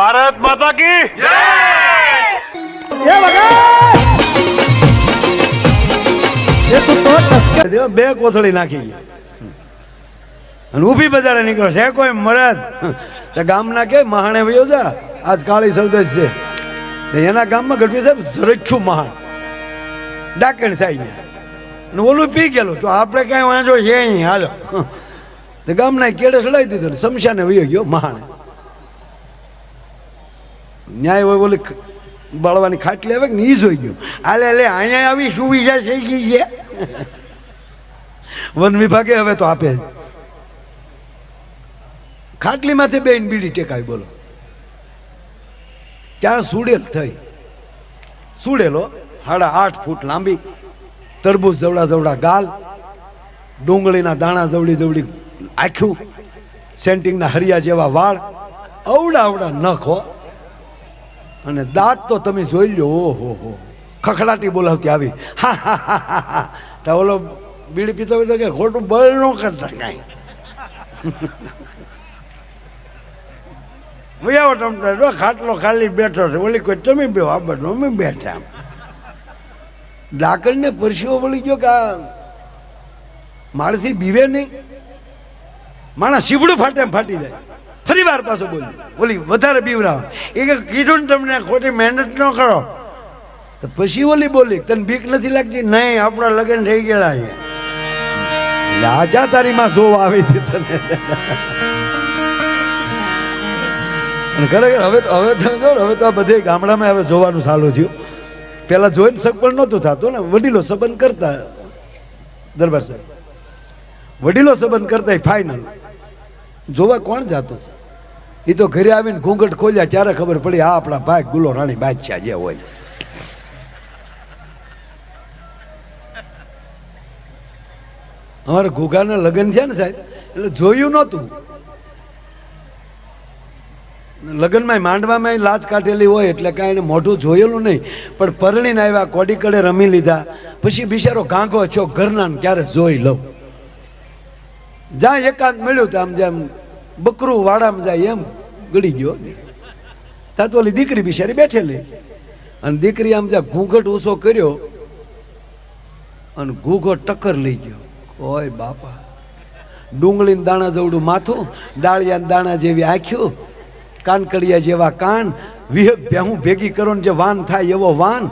ભારત માતા કી એ વગર એ તું તો ટસકા દેવો બે કોથળી નાખી ગઈ અને ઊભી બજારે નીકળો છે. કોઈ મરદ? તે ગામના કે મહાણે વયો જા. આજ કાળી સૌદસ છે. એના ગામમાં ગઢવી સાહેબ ઝરખ્યું મહાણ. ડાકણ થાય ને અને ઓલું પી ગયેલું. તો આપણે કાંઈ વાંધો છે અહીં હાલો. તે ગામના કેડે ચડાવી દીધો ને શમશાને વયો ગયો મહાણે. ન્યાય હોય ઓલી બળવાની ખાટલી આવે કે ને ઈ જોઈ ગયું. આલે લે અહીંયા આવી સુવિધા થઈ ગઈ છે. વન વિભાગે હવે તો આપે. ખાટલીમાંથી બેન બીડી ટેકાવી, બોલો. ત્યાં સુડેલ થઈ. સુડેલો સાડા આઠ ફૂટ લાંબી તરબૂજ જવડા જવડા ગાલ, ડુંગળીના દાણા જવડી જવડી આખ્યું, સેન્ટિંગના હરિયા જેવા વાળ, અવડા અવડા નખ હો. અને દાંત તો તમે જોઈ લો, ઓહો હો ખખડાટી બોલાવતી આવી. હા હા હા હા તો ઓલો બીડી પીતો પીતો કે ખોટું બળ ન કરતા કાંઈ. ભૈયાઓ ટમટા જો ખાટલો ખાલી બેઠો છે. ઓલી કોઈ તમે બે આ બધું અમે બેઠા ડાકણને પરસીઓ વળી ગયો કે આ માણસી બીવે નહીં? માણસ શીવડું ફાટે ફાટી જાય. ફરી વાર પાછો બોલ્યું બોલી વધારે બીવરાવ એ કે કીધું ને તમને, ખોટી મહેનત ન કરો. તો પછી ઓલી બોલી, તને બીક નથી લાગતી? નહીં, આપણા લગ્ન થઈ ગયેલા છે. લાજા તારી માં જોવા આવી છે તને. અને ખરેખર હવે તો હવે તમે જો હવે તો આ બધે ગામડામાં હવે જોવાનું ચાલુ થયું. પહેલાં જોઈને સગપણ નહોતું થતું ને, વડીલો સંબંધ કરતા. દરબાર સાહેબ. વડીલો સંબંધ કરતા ફાઇનલ જોવા કોણ જાતું એ તો ઘરે આવીને ઘૂંઘટ ખોલ્યા, ત્યારે ખબર પડી આ આપણા ભાઈ ગુલો રાણી બાદશાહ જે હોય. અમારા ઘૂઘાના લગ્ન છે ને સાહેબ, એટલે જોયું નહોતું. લગ્નમાં માંડવામાં લાજ કાઢેલી હોય એટલે કાંઈ એને મોઢું જોયેલું નહીં, પણ પરણીને આવ્યા, કોડી કડે રમી લીધા. પછી બિચારો ગાંગો છો ઘરના ક્યારે જોઈ લઉં? જ્યાં એકાંત મળ્યું તો આમ જેમ બકરું વાડામાં જાય એમ ગળી ગયો. તાતો ઓલી દીકરી બિચારી બેઠેલી. અને દીકરી આમ જ્યાં ઘૂંઘટ ઊંચો કર્યો અને ઘૂંઘટ ટક્કર લઈ ગયો. ઓય બાપા. ડુંગળીના દાણા જવડું માથું, ડાળિયાના દાણા જેવી આંખ્યું કાનકડિયા જેવા કાન, વિહ બેહું ભેગી કરો ને જે વાન થાય એવો વાન.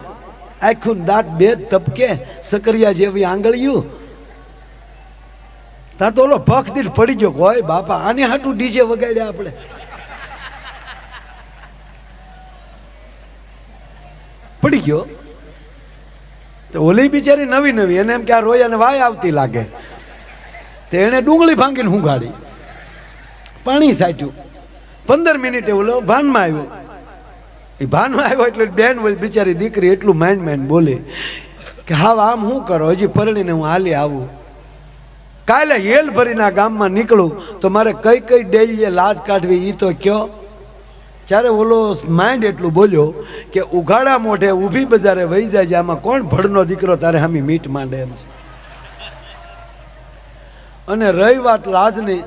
આખું દાંત બે તપકે સકરિયા જેવી આંગળીયું ત્યાં તો ઓલો ભખ દિલ પડી ગયો હોય બાપા, આને હાટું ડીજે વગાડ્યા આપણે. પડી ગયો. તો ઓલી બિચારી નવી નવી, એને એમ કે આ રોયાને વાય આવતી લાગે. તે એણે ડુંગળી ભાંગીને હુંગાડી. પાણી સાચ્યું પંદર મિનિટે ઓલો ભાનમાં આવ્યો. એ ભાનમાં આવ્યો એટલે બેન બિચારી દીકરી એટલું માઇન્ડ માઇન્ડ બોલે કે હા આમ હું કરો, હજી પરણીને હું હાલી આવું. કાલે હેલ ભરીના ગામમાં નીકળું તો મારે કઈ કઈ ડેલીએ લાજ કાઢવી એ તો કયો. ત્યારે ઓલો માઇન્ડ એટલું બોલ્યો કે ઉઘાડા મોઢે ઊભી બજારે વહી જાય છે, આમાં કોણ ભડનો દીકરો તારે હામી મીટ માંડે એમ છે. અને રહી વાત લાજની.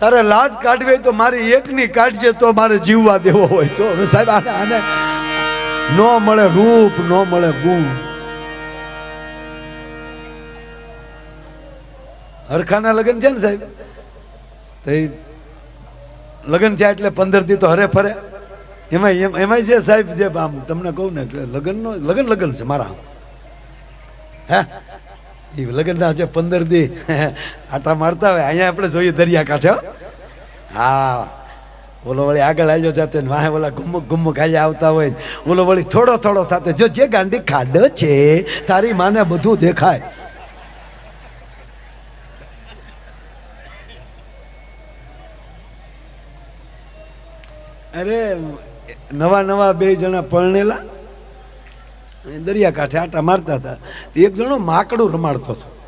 તારે લાજ કાઢવી તો મારી એકની કાઢજે તો મારે જીવવા દેવો હોય તો. સાહેબ, આને આને ન મળે રૂપ, ન મળે ગુણ. હરખાના લગ્ન છે ને સાહેબ? તો એ લગ્ન છે એટલે પંદર દી તો હરે ફરે. એમાં એમ, એમાંય છે સાહેબ જે આમ તમને કહું ને એટલે લગ્નનો, લગ્ન લગ્ન છે મારા. હે? એ લગ્નના છે પંદર દી આટા મારતા હોય, અહીંયા આપણે જોઈએ દરિયા કાંઠે હા. ઓલો વળી આગળ આવ્યો જાતે વાહે ઓલા ગુમ્મુક ગુમ્મુક આજે આવતા હોય ઓલો વળી થોડો થોડો થતો. જો જે ગાંડી ખાડો છે, તારી માને બધું દેખાય. અરે, નવા નવા બે જણા પરણેલા. દરિયાકાંઠે દરિયા કાંઠે આટા મારતા હતા. એક જણો માકડું રમાડતો હતો.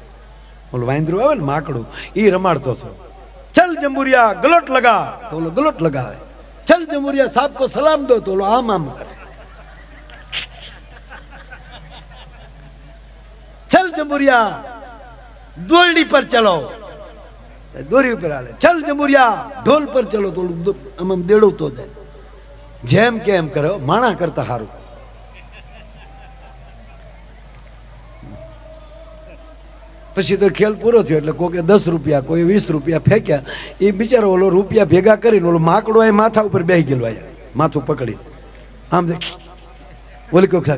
ઓલું વાંદરું આવે ને માકડું એ રમાડતો હતો. ચલ જંબુરિયા, ગલોટ લગા. તો ઓલો ગલોટ લગાવે. ચલ જંબુરિયા સાપ કો સલામ દો. તો ઓલો આમ આમ કરે. ચલ જંબુરિયા, દોરડી પર ચલો. દોરી ઉપર હાલે. ચલ જંબુરિયા, ઢોલ પર ચલો. તો આમ આમ દેડવતો જાય. જેમ કે એમ કરો, માણા કરતા સારું પછી તો ખેલ પૂરો થયો, એટલે કોકે દસ રૂપિયા કોઈ વીસ રૂપિયા ફેંક્યા એ બિચારો ઓલો રૂપિયા ભેગા કરીને ઓલો માકડો એ માથા ઉપર બેસી ગયેલો આયા, માથું પકડી આમ ઓલી કોક.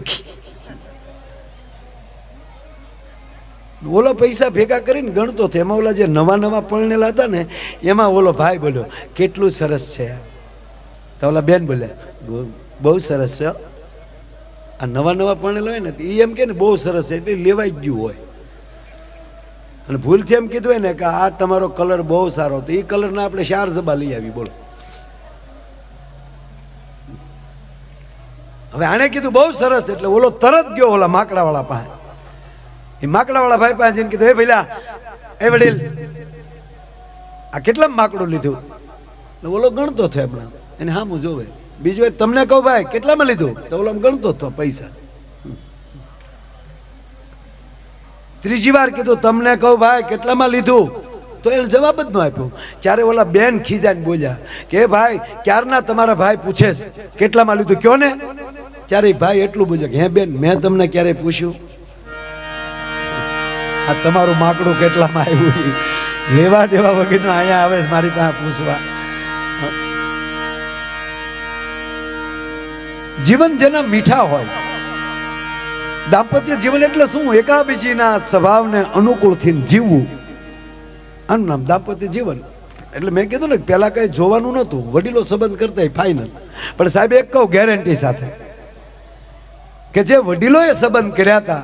ઓલો પૈસા ભેગા કરીને ગણતો હતો એમાં ઓલા જે નવા નવા પરણેલા હતા ને, એમાં ઓલો ભાઈ બોલ્યો, કેટલું સરસ છે આ." તો ઓલા બેન બોલ્યા "બહુ- સરસ છે. આ નવા નવા પરણેલા હોય ને એ એમ કે ને, બહુ સરસ છે. એટલે લેવાઈ ગયું હોય. અને ભૂલથી એમ કીધું હોય ને, કે આ તમારો કલર બહુ સારો તો એ કલરના આપણે શાર જબા લઈ આવી, બોલો. હવે આણે કીધું, બહુ સરસ એટલે ઓલો તરત ગયો ઓલા માકડાવાળા પાસે. એ માકડાવાળા ભાઈ પાસે જઈને કીધું, હે ભઈલા, એ વડીલ, આ કેટલા માકડું લીધું? એટલે ઓલો ગણતો થયો હમણાં એને હા હું જોવે. બીજી વાર તમને કહું ભાઈ, કેટલામાં લીધું? તો ઓલો ગણતો હતો પૈસા. ત્રીજી વાર કીધું, તમને કહું ભાઈ, કેટલામાં લીધું? તો એને જવાબ જ ન આપ્યો. ત્યારે ઓલા બેન ખીજાઈને બોલ્યા કે ભાઈ, ક્યારના તમારા ભાઈ પૂછે કેટલામાં લીધું? કયો ને? ત્યારે ભાઈ એટલું બોલ્યો કે, હે બેન, મેં તમને ક્યારેય પૂછ્યું? આ તમારું માકડું કેટલામાં આવ્યું? લેવા દેવા વગરનું અહીંયા આવે મારી પાસે પૂછવા. જીવન જેના મીઠા હોય. દાંપત્ય જીવન એટલે શું? એકાબીજીના સ્વભાવને અનુકૂળથી જીવવું. આનું નામ દાંપત્ય જીવન. એટલે મેં કીધું ને પહેલાં કંઈ જોવાનું નહોતું. વડીલો સંબંધ કરતા ફાઇનલ પણ સાહેબ, એક કહું ગેરંટી સાથે. કે જે વડીલોએ સંબંધ કર્યા હતા,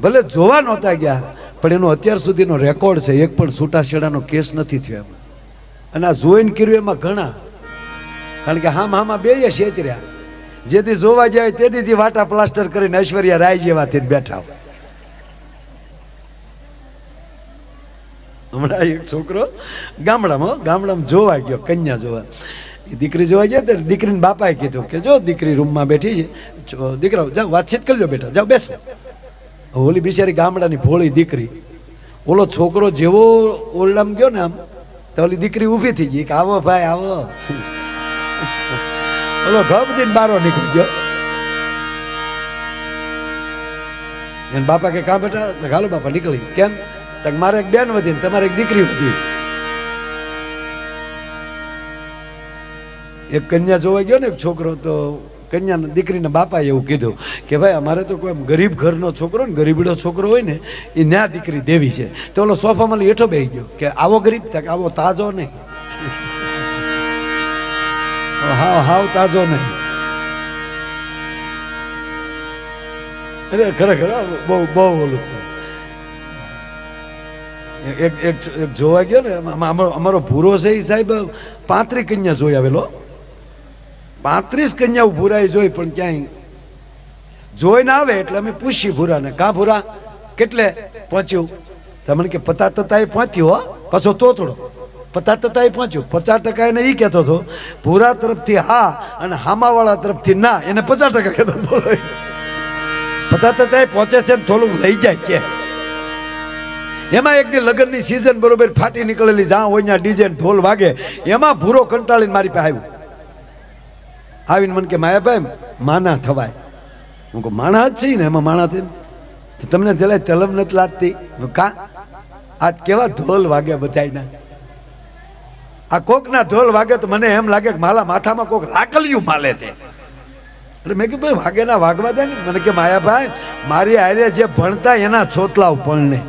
ભલે જોવા નહોતા ગયા, પણ એનો અત્યાર સુધીનો રેકોર્ડ છે, એક પણ છૂટાછેડાનો કેસ નથી થયો એમાં. અને આ જોઈન કર્યું એમાં ઘણા. કારણ કે હામ હામાં બે છેતર્યા જેથી જોવા જાય તેથી વાટા પ્લાસ્ટર કરીને ઐશ્વર્યા રાય જેવા થઈને બેઠા હમણાં એક છોકરો ગામડામાં ગામડામાં જોવા ગયો, કન્યા જોવા. દીકરી જોવા ગયા તો દીકરીને બાપાએ કીધું કે જો દીકરી રૂમમાં બેઠી છે દીકરા જાઓ, વાતચીત કરજો બેટા, જાઓ, બેસો. ઓલી બિચારી ગામડાની ભોળી દીકરી, ઓલો છોકરો જેવો ઓરડામાં ગયો ને આમ, તો ઓલી દીકરી ઊભી થઈ ગઈ, કે આવો ભાઈ, આવો. ઓલો દીને બારો નીકળી ગયો. એને બાપા કે, કાં બેટા, તો ગાલો બાપા, નીકળી. કેમ? તો મારે એક બેન વધી ને તમારે એક દીકરી વધી. એક કન્યા જોવા ગયો ને, એક છોકરો, તો કન્યા દીકરીના બાપાએ એવું કીધું કે, ભાઈ, અમારે તો કોઈ ગરીબ ઘરનો છોકરો ને ગરીબડો છોકરો હોય ને એ ન્યા દીકરી દેવી છે. તો ઓલો સોફામાં હેઠો બેસી ગયો કે, આવો ગરીબ, તક આવો તાજો નહીં. હાવ હાવ તાજો નહીં. અરે, ખરેખર બહુ બહુ ઓલું એક એક એક જોવા ગયો ને અમારો અમારો ભૂરો છે એ સાહેબ પાંત્રી કન્યા જોઈ આવેલો. પાંત્રીસ કન્યાઓ ભૂરાએ જોઈ, પણ ક્યાંય જોઈ ના આવે એટલે અમે પૂછી ભૂરાને, કા ભૂરા? કેટલે? પહોંચ્યું તમને કે, પતા તતા એ પહોંચ્યું હો. પાછો તોતડો. પતા ટકા એ પહોંચ્યું. પચાસ ટકા એને એ કહેતો હતો, ભૂરા તરફથી હા અને હામાવાળા તરફથી ના. એને પચાસ ટકા કહેતો હતો. બોલો. પચાસ ટકા એ પહોંચે છે થોડુંક લઈ જાય છે. એમાં એક દી લગ્નની સિઝન બરોબર ફાટી નીકળેલી, જ્યાં હોય ત્યાં ડીજે ઢોલ વાગે, એમાં ભૂરો કંટાળીને મારી પાસે આવ્યું. આવીને મને કે, માયાભાઈ, માના થવાય. હું કહું, માણા જ છે ને, એમાં માણા થઈને. તો તમને જલાય તલમ નથી લાગતી? કા? આજ કેવા ઢોલ વાગ્યા બધાયના? આ કોકના ઢોલ વાગે તો મને એમ લાગે કે મારા માથામાં કોક લાકલિયું માલે તે એટલે મેં કીધું, ભાઈ વાગે ના વાગવા દે ને. મને કે, માયાભાઈ, મારી આરે જે ભણતા એના છોતલા ભણને.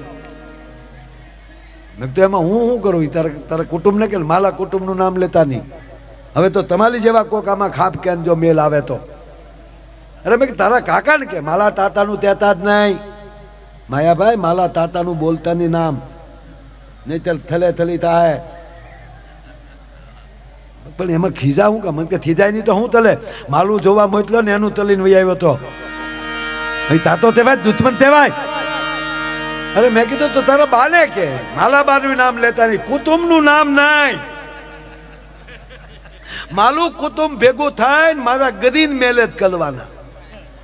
મેં કીધું, એમાં હું શું કરું? તારે, તારા કુટુંબને કે, માલા કુટુંબનું નામ લેતા નહીં. હવે તો તમારી જેવા કોક આમાં ખાપ કે જો મેલ આવે તો. અરે મેં તારા કાકાને કે, માલા તાતાનું તેતા જ નહીં. માયાભાઈ, માલા તાતાનું બોલતા નહીં નામ. નહીં થલે થલી થાય. પણ એમાં ખીજા હું કે? મને કે ખીજાય નહીં તો હું તલે? માલું જોવા મોકલો ને એનું તલીને વહી આવ્યો તો. અહીં તાતો તેવાય દુશ્મન તેવાય અરે મેં કીધું, તો તારા બાને કે? માલા બાનું નામ લેતા નહીં કુટુંબનું નામ નહીં. માલું કુટુંબ ભેગું થાય ને મારા ગ્રીન મેરેજ કરવાના.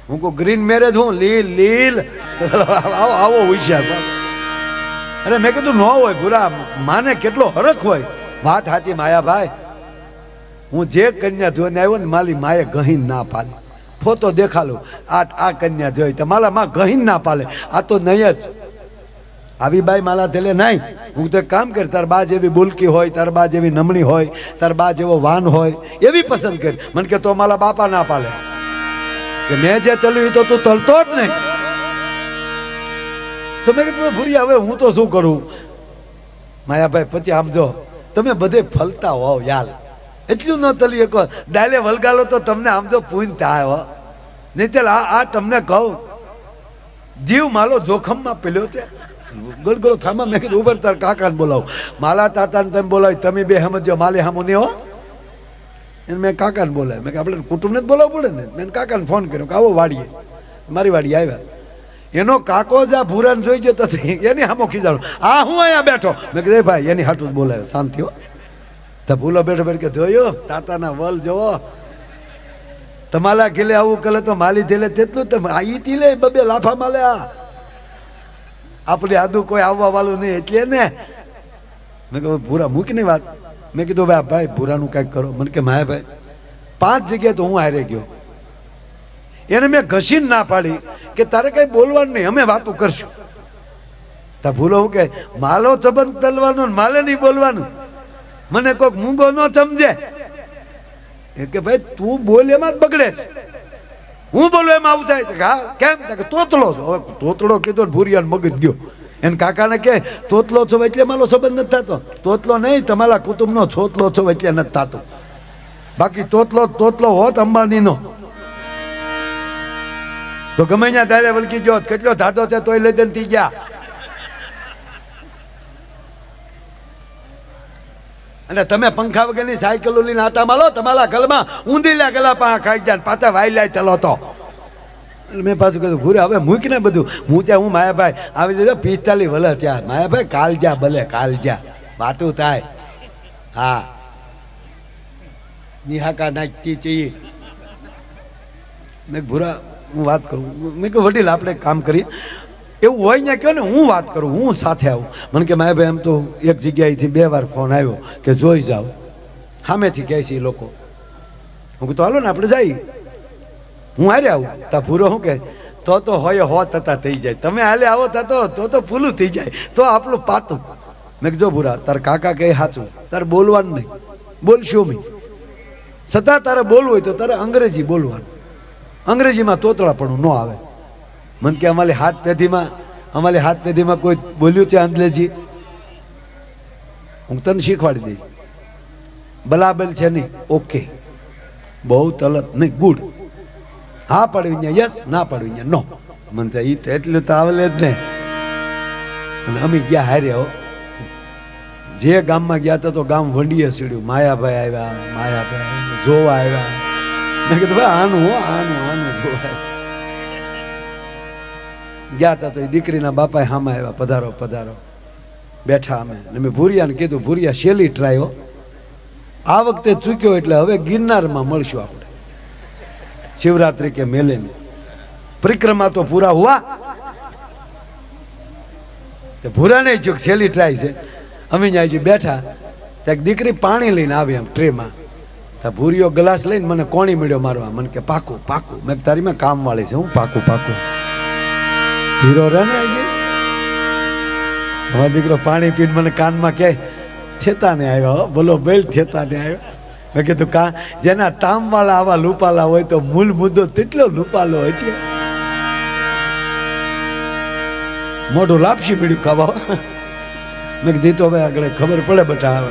હું કહું ગ્રીન મેરેજ હું? લીલ લીલ. આવો આવો હોશિયાર અરે મેં કીધું, ન હોય ભૂરા, માને કેટલો હરખ હોય. વાત સાચી, માયાભાઈ. હું જે કન્યા જોઈને આવ્યો ને મારી માએ ગહીન ના પાડી. ફોટો દેખાડું. આ આ કન્યા જોઈ મારા માં ગહીન ના પાલે આ તો નહીં જ. આવી બાઈ માલા તેલે નહીં. હું તો કામ કર, તાર બા જેવી બુલકી હોય, તાર બા જેવી નમણી હોય, તાર બા જેવો વાન હોય, એવી પસંદ કરી. મને કે તો મારા બાપા ના પાલે કે મેં જે તલ્યું તો તું તલતો જ નહીં. તો મેં કીધું ભૂરી હવે હું તો શું કરું? માયાભાઈ પછી આમ જો, તમે બધે ફલતા હોવ, યાર. એટલું ન તલી શકો ડાયલે વલગાલો તો તમને આમ તો પૂન થાય હો. નહીં ચાલ આ આ તમને કહું. જીવ માલો જોખમમાં પેલ્યો છે. ગળગળો થામાં મેં કીધું, ઉભર તાર કાકાને બોલાવો. માલા તાતાને તમે બોલાવી, તમે બે સમજો માલે હામો નહીં હો. એને મેં કાકાને બોલાય મેં કે આપણે કુટુંબને જ બોલાવવું પડે ને? મેં કાકાને ફોન કર્યો કે, આવો વાડીએ. મારી વાડી આવ્યા. એનો કાકો જ આ ભૂરાને જોઈ ગયો તો એની હામો ખીજાડું આ હું અહીંયા બેઠો? મેં કીધું ભાઈ, એની હાટું બોલાવે શાંતિ હો. તો ભૂલો બેઠો બેઠ કે જોયો? તાતાના વલ જોવો. તમારા ગેલે આવું કલે તો માલી થેલે તેટલું તો આ ઈ તીલે બબે લાફા માલે આ. આપણે આદુ કોઈ આવવા વાળું નહીં, એટલે ને. મેં કહ્યું ભૂરા મૂકીને વાત. મેં કીધું ભાઈ ભાઈ, ભૂરાનું કાંઈક કરો. મને કે, માયા ભાઈ, પાંચ જગ્યાએ તો હું હારે ગયો. એને મેં ઘસીને ના પાડી કે તારે કઈ બોલવાનું નહીં, અમે વાતો કરશું. તા ભૂલો હું કે, માલો સંબંધ તલવાનો માલે નહીં બોલવાનું. મને કોઈક મૂંગો ન સમજે. એ કે ભાઈ, તું બોલ એમાં જ બગડે છે. હું બોલું એમાં આવું થાય છે. હા, કેમ? કે તોતલો છો. હવે તોતલો કીધો ને ભૂરિયાને મગજ ગયો. એને કાકાને કે તોતલો છો એટલે મારો સંબંધ નથી થતો. તોતલો નહીં, તમારા કુટુંબનો છોતલો છો એટલે નથી થતો. બાકી તોતલો તોતલો હોત અંબાનીનો. તો ગમે ત્યાં દારે વળકી ગયો કેટલો ધાતો છે તોય લઈ દે ગયા. અને તમે પંખા વગરની સાયકલો લઈને આતા માલો તમારા ગલમાં ઊંધીલા ગલા પા ખાઈ જાય પાછા વાયલાય ચલો તો. મેં પાછું કીધું, ભૂરે, હવે મૂકીને બધું. હું ત્યાં, હું માયાભાઈ આવી દીધો પિસ્તાલીસ ભલે ત્યાં. માયાભાઈ કાલ જા ભલે કાલ જા વાતું થાય. હા. નિહાકા નાખતી ચી. મેં ભૂરા, હું વાત કરું. મેં કહ્યું વડીલ, આપણે કામ કરીએ. એવું હોય ને કહો ને, હું વાત કરું, હું સાથે આવું. મને કે મારે ભાઈ એમ તો એક જગ્યાએથી બે વાર ફોન આવ્યો કે જોઈ જાઓ. સામેથી કહે છે એ લોકો. હું તો હાલો ને, આપણે જઈએ. હું હારે આવું. તા ભૂરો શું કે તો તો હોય હો તતા થઈ જાય. તમે હાલે આવો તા તો તો પૂલું થઈ જાય. તો આપણું પાતું. મેં જો ભૂરા, તાર કાકા કહે સાચું. તારે બોલવાનું નહીં. બોલશો મી છતાં તારે બોલવું હોય તો તારે અંગ્રેજી બોલવાનું. અંગ્રેજીમાં તોતળાપણું ન આવે. મન કે અમારી હાથ પેઢીમાં અમારી હાથ પેઢીમાં કોઈ બોલ્યું છે અંગ્રેજી હું તને શીખવાડી દઈશ. બલાબલ છે નહીં ઓકે બહુ તલત નહીં ગુડ. હા પાડવી ને યસ ના પાડવી ને નો મને તો એ તો એટલું તો આવલે જ ને. અને અમે ગયા હારે હો. જે ગામમાં ગયા હતા તો ગામ વંડીએ સીડ્યું. માયાભાઈ આવ્યા માયાભાઈ આવ્યા, જોવા આવ્યા. મેં કીધું ભાઈ આનું આનું આનું જોવા ગયા હતા તો એ દીકરીના બાપાએ હામાં આવ્યા, પધારો પધારો. બેઠા અમે. ને મેં ભૂરિયાને કીધું, ભૂરિયા, શેલી ટ્રાય આ વખતે ચૂક્યો એટલે હવે ગિરનારમાં મળશું આપણે. શિવરાત્રિ કે મેલે પરિક્રમા તો પૂરા હુઆ. તે ભૂરા નહીં ચૂક છેલ્લી ટ્રાય છે. અમે જ્યાં બેઠા. ત્યાં દીકરી પાણી લઈને આવી એમ, ટ્રેમાં. તો ભૂરીયો ગ્લાસ લઈને મને કોણી મળ્યો મારવા. મને કે, પાકું પાકું. મેં તારી મેં કામવાળી છે. હું પાકું પાકું. ધીરો રહે ને તમારો દીકરો પાણી પીને મને કાનમાં કહે, થેતાને આવ્યો બોલો, બેલ થેતાને આવ્યો. મેં કીધું, કા, જેના તામવાળા આવા લૂપાલા હોય તો મૂળ મુદ્દો તેટલો લૂપાલો હોય છે. મોઢું લાપસી પીડ્યું ખાવા મેં કીધું તો હવે આગળ ખબર પડે બટા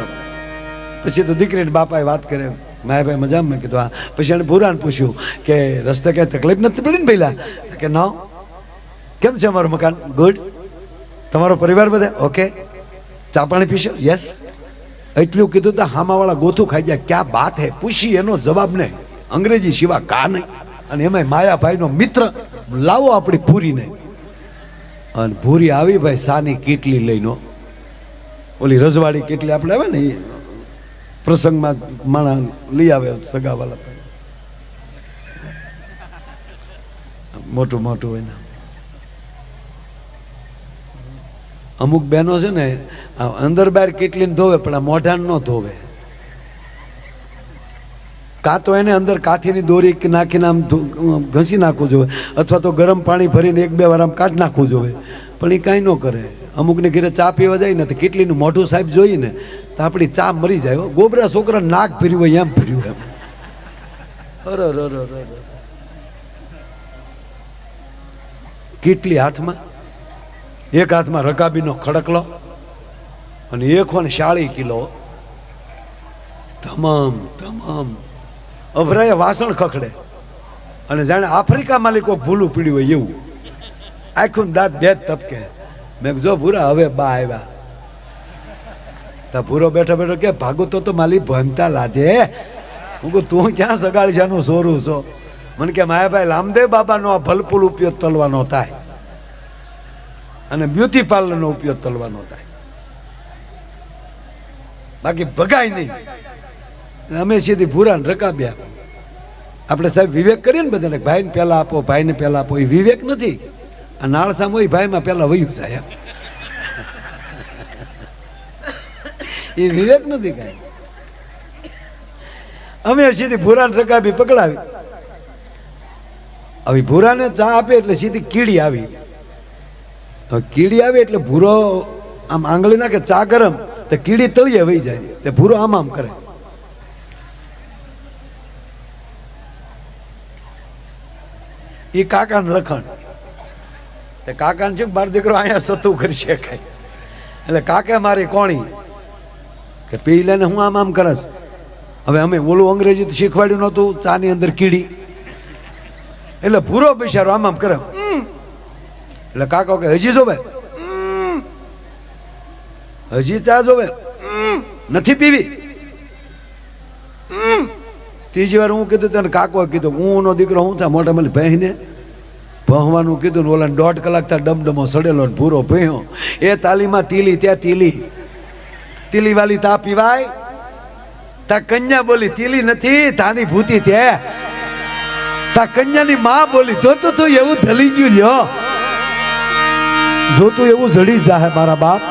પછી તો દીકરીને બાપાએ વાત કરે. માય ભાઈ મજામાં મેં કીધું, હા. પછી એને ભૂરાને પૂછ્યું કે, રસ્તે કઈ તકલીફ નથી પડી ને પહેલા કે, ના. કેમ છે અમારું મકાન? ગુડ તમારો પરિવાર બધા? ઓકે ચા પાણી પીશો? યસ એટલું કીધું તો હામાવાળા ગોથું ખાઈ જાય ક્યાં બાત હે? પૂછી એનો જવાબ નહીં. અંગ્રેજી સિવા કા નહીં. અને એમાંય માયાભાઈનો મિત્ર. લાવો આપણી પૂરીને અને ભૂરી આવી ભાઈ, સાની કેટલી લઈને ઓલી રજવાડી કેટલી આપણે આવે ને એ પ્રસંગમાં માણા લઈ આવે સગાવાલા. મોટું મોટું હોય ને અમુક બહેનો છે ને, આ અંદર બહાર કેટલીને ધોવે, પણ આ મોઢાને ન ધોવે. કાં તો એને અંદર કાથીની દોરી નાખીને આમ ઘસી નાખવું જોઈએ અથવા તો ગરમ પાણી ભરીને એક બે વાર આમ કાઢી નાખવું જોઈએ પણ એ કાંઈ ન કરે. અમુકને ઘરે ચા પીવા જાય ને, તો કેટલીનું મોઢું સાહેબ જોઈએ ને, તો આપણી ચા મરી જાય. ગોબરા છોકરા નાક ભર્યું હોય, એમ ભર્યું એમ અરે. કેટલી હાથમાં? એક હાથમાં રકાબીનો ખડકલો અને એક ને શાળી કિલો. તમામ તમામ. અભરાય વાસણ ખખડે. અને જાણે આફ્રિકામાં લી કોઈક ભૂલું પીડ્યું હોય એવું. આખું દાંત બે જ તપકે. મેં જો ભૂરા, હવે બા આવ્યા. તા ભૂરો બેઠો બેઠો કે ભાગો તો તો માલી ભમતા લાદે હું કહું, તું ક્યાં સગાળજાનું સોરું છો? મને કે, માયાભાઈ રામદેવ બાબાનો આ ભલપુલ ઉપયોગ તલવાનો થાય. અને બ્યુટી પાર્લરનો ઉપયોગ તલવાનો થાય. બાકી ભગાય નહીં. અમે સીધી ભૂરા રકાબ્યા. આપણે સાહેબ વિવેક કરીએ ને બધાને, ભાઈને પહેલાં આપો, ભાઈને પહેલાં આપો. એ વિવેક નથી. આ નાળસામ હોય ભાઈમાં પહેલાં વયું જાય. એ વિવેક નથી કાંઈ. અમે સીધી ભૂરાને રકાબી પકડાવી. હવે ભૂરાને ચા આપે એટલે સીધી કીડી આવી. કીડી આવે એટલે ભૂરો આમ આંગળી નાખે, ચા ગરમ, તો કીડી તળિયે વહી જાય. તે ભૂરો આમ આમ કરે. એ કાકાને લખણ. તે કાકાને છે બાર દીકરો અહીંયા સતું કરી શકાય. એટલે કાકે મારી કોણી કે પી લઈને હું આમ આમ કરસ. હવે અમે ઓલું અંગ્રેજી શીખવાડ્યું નહોતું, ચાની અંદર કીડી. એટલે ભૂરો બિચારો આમ આમ કરે. એટલે કાકો કે હજી જોવે. હજી ચા જોવે. નથી પીવી. ત્રીજી વાર હું કીધું તને કાકો કીધું હું નો દીકરો હું થા મોટા મને પહેને ભણવાનું કીધું ને ઓલા દોઢ કલાક થા ડમડમો સડેલો ને પૂરો ભેહ્યો એ તાલીમાં તીલી ત્યાં તીલી. તીલી વાલી તા પીવાય? તા કન્યા બોલી તીલી નથી તાની ભૂતી તે તા કન્યાની માં બોલી તો તું એવું ધલી ગયું લ્યો. જોતું એવું જડી જાહે મારા બાપ